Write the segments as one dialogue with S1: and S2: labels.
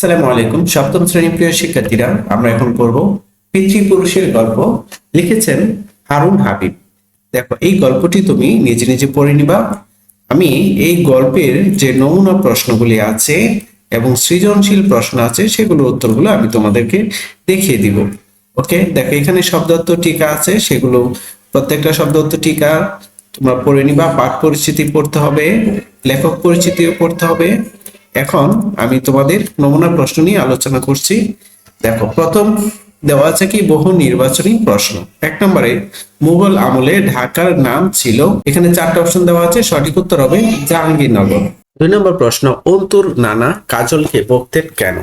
S1: আসসালামু আলাইকুম। সপ্তম শ্রেণির প্রিয় শিক্ষার্থীরা, আমরা এখন করব পিতৃপুরুষের গল্প। লিখেছেন হারুন হাবিব। দেখো, এই গল্পটি তুমি নিজে নিজে পড়ে নিবা। আমি এই গল্পের যে নমুনা প্রশ্নগুলি আছে এবং সৃজনশীল প্রশ্ন আছে, সেগুলোর উত্তরগুলো আমি তোমাদেরকে দেখিয়ে দিব। ওকে, দেখো, এখানে শব্দার্থ টিকা আছে, সেগুলো প্রত্যেকটা শব্দার্থ টিকা তোমরা পড়ে নিবা। পাঠ পরিচিতি পড়তে হবে, লেখক পরিচিতিও পড়তে হবে। এখন আমি তোমাদের নমুনা প্রশ্ন নিয়ে আলোচনা করছি। দেখো, প্রথম দেওয়া আছে কি? বহু নির্বাচনী প্রশ্ন। এক নম্বরে, মুঘল আমলে ঢাকার নাম ছিল, এখানে চারটা অপশন দেওয়া আছে, সঠিক উত্তর হবে জাহাঙ্গীরনগর। দুই নম্বর প্রশ্ন, অন্তুর নানা কাজলকে বকতেন কেন?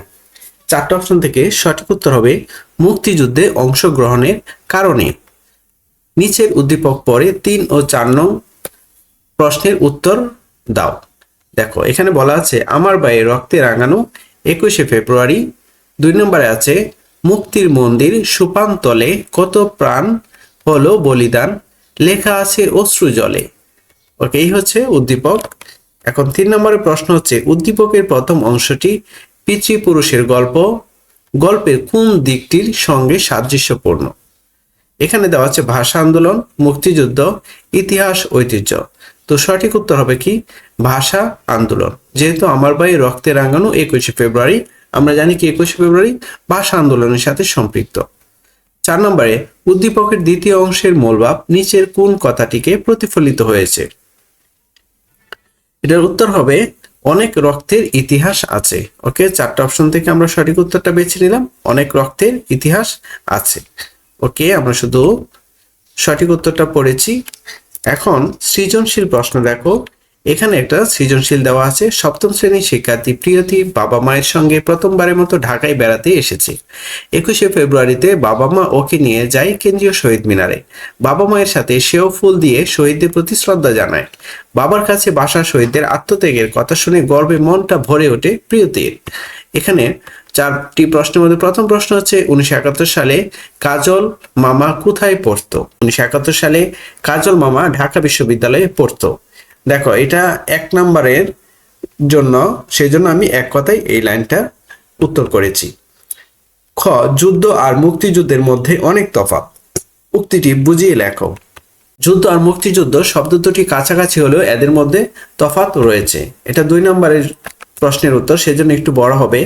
S1: চারটা অপশন থেকে সঠিক উত্তর হবে মুক্তিযুদ্ধে অংশগ্রহণের কারণে। নিচের উদ্দীপক পরে তিন ও চার নং প্রশ্নের উত্তর দাও। দেখো, এখানে বলা আছে, আমার বায়ে রক্তে রাঙানো একুশে ফেব্রুয়ারি। দুই নম্বরে আছে, মুক্তির মন্দির সুপান্তলে কত প্রাণ হলো বলিদান? লেখা আছে, অশ্রু জলে। ওকে, এই হচ্ছে উদ্দীপক। এখন তিন নম্বরের প্রশ্ন হচ্ছে, উদ্দীপকের প্রথম অংশটি পিতৃপুরুষের গল্প। গল্পের কোন দিকটির সঙ্গে সাদৃশ্যপূর্ণ? এখানে দেওয়া আছে, ভাষা আন্দোলন, মুক্তিযুদ্ধ, ইতিহাস, ঐতিহ্য। তো সঠিক উত্তর হবে কি? ভাষা আন্দোলন। যেহেতু আমার ভাই রক্তে রাঙানো একুশে ফেব্রুয়ারি, আমরা জানি কি একুশে ফেব্রুয়ারি? ভাষা আন্দোলনের সাথে সম্পৃক্ত। চার নম্বরে, উদ্দীপকের দ্বিতীয় অংশের মূলভাব নিচের কোন কথাটিকে প্রতিফলিত হয়েছে? এটার উত্তর হবে, অনেক রক্তের ইতিহাস আছে। ওকে, চারটা অপশন থেকে আমরা সঠিক উত্তরটা বেছে নিলাম। অনেক রক্তের ইতিহাস আছে। ওকে, আমরা শুধু সঠিক উত্তরটা পড়েছি। এখন সৃজনশীল প্রশ্ন দেখো। এখানে একটা সৃজনশীল দেওয়া আছে। সপ্তম শ্রেণির শিক্ষার্থী প্রিয়তি বাবা মায়ের সঙ্গে প্রথমবারের মতো ঢাকায় বেড়াতে এসেছে। একুশে ফেব্রুয়ারিতে বাবা মা ওকে নিয়ে যায় কেন্দ্রীয় শহীদ মিনারে। বাবা মায়ের সাথে সেও ফুল দিয়ে শহীদদের প্রতি শ্রদ্ধা জানায়। বাবার কাছে বাসা শহীদদের আত্মত্যাগের কথা শুনে গর্বে মনটা ভরে ওঠে প্রিয়তির। এখানে চারটি প্রশ্নের মধ্যে প্রথম প্রশ্ন হচ্ছে, উনিশশো একাত্তর সালে কাজল মামা কোথায় পড়তো? উনিশশো একাত্তর সালে কাজল মামা ঢাকা বিশ্ববিদ্যালয়ে পড়তো। দেখো, এটা এক নম্বরের জন্য সেই জন্য আমি এক কথায় এই লাইনটা উত্তর করেছি। খ, যুদ্ধ আর মুক্তিযুদ্ধের মধ্যে অনেক তফাৎ। উক্তিটি বুঝিয়ে লেখো। যুদ্ধ আর মুক্তিযুদ্ধ শব্দ দুটি কাছাকাছি হলেও এদের মধ্যে তফাৎ রয়েছে। এটা দুই নম্বরের প্রশ্নের উত্তর, সেজন্য একটু বড় হবে।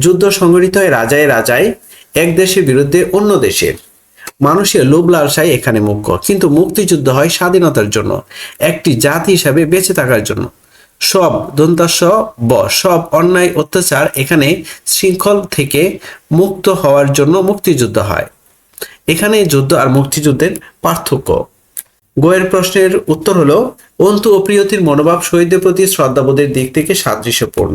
S1: যুদ্ধ সংগঠিত হয় রাজায় রাজায়, এক দেশের বিরুদ্ধে অন্য দেশের। মানুষের লোভ লালসাই এখানে মুখ্য কিন্তু মুক্তিযুদ্ধ হয় স্বাধীনতার জন্য, একটি জাতি হিসাবে বেঁচে থাকার জন্য। সব দন্তাস ব, সব অন্যায়, অত্যাচার এখানে শৃঙ্খল থেকে মুক্ত হওয়ার জন্য মুক্তিযুদ্ধ হয়। এখানে যুদ্ধ আর মুক্তিযুদ্ধের পার্থক্য। গোয়ের প্রশ্নের উত্তর হলো, অন্তু ও প্রিয়তির মনোভাব শহীদদের প্রতি শ্রদ্ধাবোধের দিক থেকে সাদৃশ্যপূর্ণ।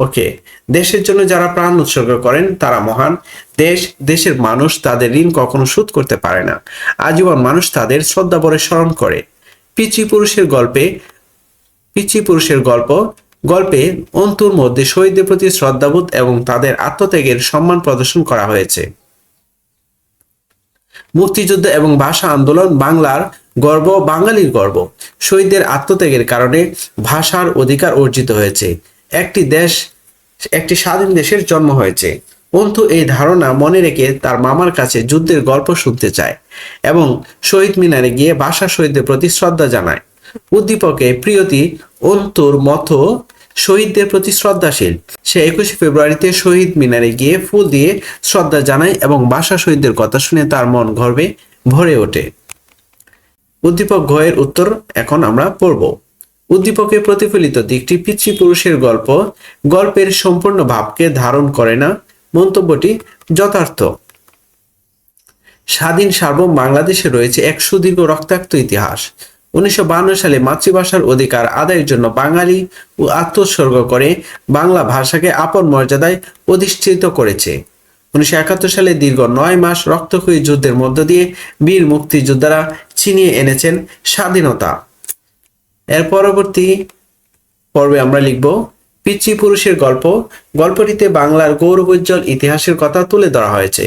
S1: ওকে, দেশের জন্য যারা প্রাণ উৎসর্গ করেন, তারা মহান। দেশ, দেশের মানুষ তাদের ঋণ কখনো শোধ করতে পারে না। আজীবন মানুষ তাদের শ্রদ্ধাভরে স্মরণ করে। পিচি পুরুষের গল্পে পিচি পুরুষের গল্প, গল্পে অন্তুর মধ্যে শহীদদের প্রতি শ্রদ্ধাবোধ এবং তাদের আত্মত্যাগের সম্মান প্রদর্শন করা হয়েছে। মুক্তিযুদ্ধ এবং ভাষা আন্দোলন বাংলার গর্ব, বাঙালির গর্ব। শহীদদের আত্মত্যাগের কারণে ভাষার অধিকার অর্জিত হয়েছে। একটি দেশ, একটি স্বাধীন দেশের জন্ম হয়েছে। অন্তু এই ধারণা মনে রেখে তার মামার কাছে যুদ্ধের গল্প শুনতে চায় এবং শহীদ মিনারে গিয়ে বাসা শহীদদের প্রতি শ্রদ্ধা জানায়। উদ্দীপকে প্রিয়তি অন্তুর মতো শহীদদের প্রতি শ্রদ্ধাশীল। সে একুশে ফেব্রুয়ারিতে শহীদ মিনারে গিয়ে ফুল দিয়ে শ্রদ্ধা জানায় এবং ভাষা শহীদদের কথা শুনে তার মন গর্বে ভরে ওঠে। উদ্দীপক ঘয়ের উত্তর এখন আমরা পড়ব। উদ্দীপকে প্রতিফলিত দিকটি পিতৃপুরুষের গল্প, গল্পের সম্পূর্ণ ভাবকে ধারণ করে না। মন্তব্যটি যথার্থ। স্বাধীন সার্বভৌম বাংলাদেশে রয়েছে এক সুদীর্ঘ রক্তাক্ত ইতিহাস। উনিশশো সালে মাতৃভাষার অধিকার আদায়ের জন্য বাঙালি ও আত্মোৎসর্গ করে বাংলা ভাষাকে আপন মর্যাদায় অধিষ্ঠিত করেছে। উনিশশো একাত্তর সালে দীর্ঘ নয় মাস রক্তক্ষয়ী যুদ্ধের মধ্য দিয়ে বীর মুক্তিযোদ্ধারা ছিনিয়ে এনেছেন স্বাধীনতা। এর পরবর্তী পর্বে আমরা লিখব পিচি পুরুষের গল্প। গল্পটিতে বাংলার গৌরবোজ্জ্বল ইতিহাসের কথা তুলে ধরা হয়েছে।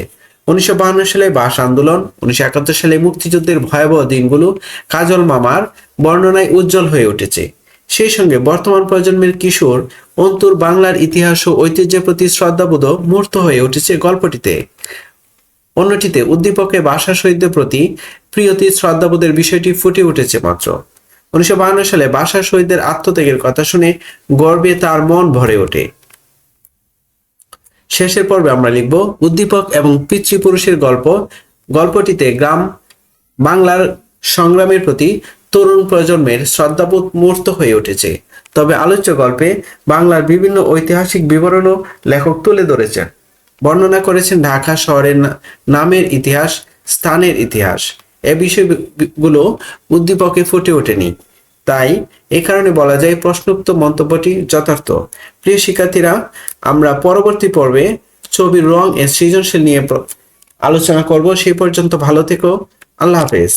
S1: উনিশশো বাহান্ন সালে ভাষা আন্দোলন, উনিশশো একাত্তর সালে মুক্তিযুদ্ধের ভয়াবহ দিনগুলো কাজল মামার বর্ণনায় উজ্জ্বল হয়ে উঠেছে। সেই সঙ্গে বর্তমান প্রজন্মের কিশোর অন্তুর বাংলার ইতিহাস ও ঐতিহ্যের প্রতি শ্রদ্ধাবোধ মূর্ত হয়ে উঠেছে গল্পটিতে। অন্যটিতে উদ্দীপকে ভাষা শহীদদের প্রতি প্রিয়তি শ্রদ্ধাবোধের বিষয়টি ফুটে উঠেছে মাত্র। উনিশশো সালে ভাষা শহীদদের আত্মত্যাগের কথা শুনে গর্বে তার মন ভরে ওঠে। শেষের পর্বে আমরা লিখব, উদ্দীপক এবং পিতৃপুরুষের গল্প। গল্পটিতে গ্রাম বাংলার সংগ্রামের প্রতি তরুণ প্রজন্মের শ্রদ্ধাবোধ মূর্ত হয়ে উঠেছে। তবে আলোচ্য গল্পে বাংলার বিভিন্ন ঐতিহাসিক বিবরণও লেখক তুলে ধরেছেন। বর্ণনা করেছেন ঢাকা শহরের নামের ইতিহাস, স্থানের ইতিহাস। এ বিষয়গুলো উদ্দীপকে ফুটে ওঠেনি। তাই এ কারণে বলা যায় প্রশ্নোক্ত মন্তব্যটি যথার্থ। প্রিয় শিক্ষার্থীরা, আমরা পরবর্তী পর্বে ছবির রং এর সৃজনশীল নিয়ে আলোচনা করব। সেই পর্যন্ত ভালো থেকো। আল্লাহ হাফেজ।